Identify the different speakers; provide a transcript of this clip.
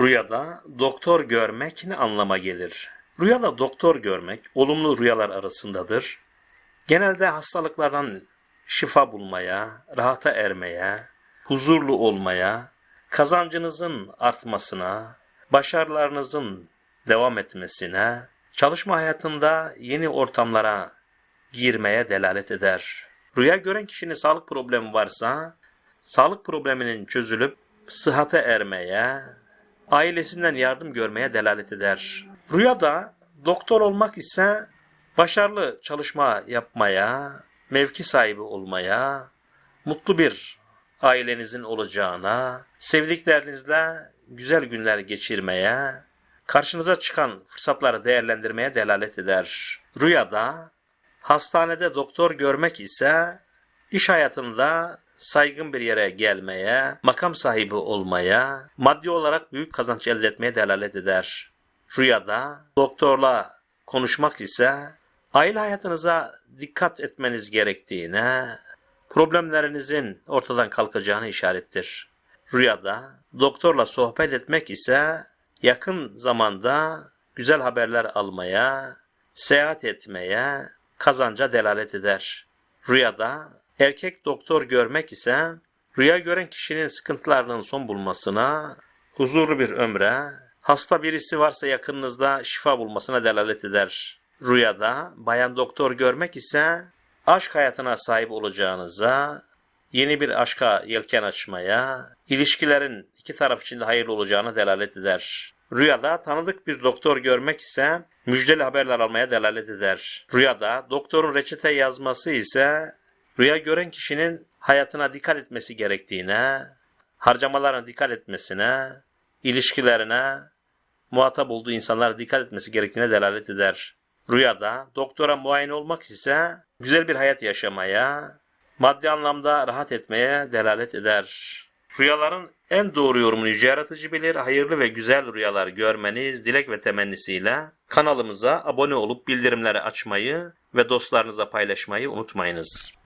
Speaker 1: Rüyada doktor görmek ne anlama gelir? Rüyada doktor görmek olumlu rüyalar arasındadır. Genelde hastalıklardan şifa bulmaya, rahata ermeye, huzurlu olmaya, kazancınızın artmasına, başarılarınızın devam etmesine, çalışma hayatında yeni ortamlara girmeye delalet eder. Rüya gören kişinin sağlık problemi varsa, sağlık probleminin çözülüp sıhhate ermeye, ailesinden yardım görmeye delalet eder. Rüyada doktor olmak ise başarılı çalışma yapmaya, mevki sahibi olmaya, mutlu bir ailenizin olacağına, sevdiklerinizle güzel günler geçirmeye, karşınıza çıkan fırsatları değerlendirmeye delalet eder. Rüyada hastanede doktor görmek ise iş hayatında saygın bir yere gelmeye, makam sahibi olmaya, maddi olarak büyük kazanç elde etmeye delalet eder. Rüyada doktorla konuşmak ise aile hayatınıza dikkat etmeniz gerektiğine, problemlerinizin ortadan kalkacağını işarettir. Rüyada doktorla sohbet etmek ise yakın zamanda güzel haberler almaya, seyahat etmeye, kazanca delalet eder. Rüyada erkek doktor görmek ise rüya gören kişinin sıkıntılarının son bulmasına, huzurlu bir ömre, hasta birisi varsa yakınınızda şifa bulmasına delalet eder. Rüyada bayan doktor görmek ise aşk hayatına sahip olacağınıza, yeni bir aşka yelken açmaya, ilişkilerin iki taraf için de hayırlı olacağına delalet eder. Rüyada tanıdık bir doktor görmek ise müjdeli haberler almaya delalet eder. Rüyada doktorun reçete yazması ise rüya gören kişinin hayatına dikkat etmesi gerektiğine, harcamalarına dikkat etmesine, ilişkilerine, muhatap olduğu insanlara dikkat etmesi gerektiğine delalet eder. Rüyada doktora muayene olmak ise güzel bir hayat yaşamaya, maddi anlamda rahat etmeye delalet eder. Rüyaların en doğru yorumunu yüce yaratıcı bilir. Hayırlı ve güzel rüyalar görmeniz dilek ve temennisiyle kanalımıza abone olup bildirimleri açmayı ve dostlarınızla paylaşmayı unutmayınız.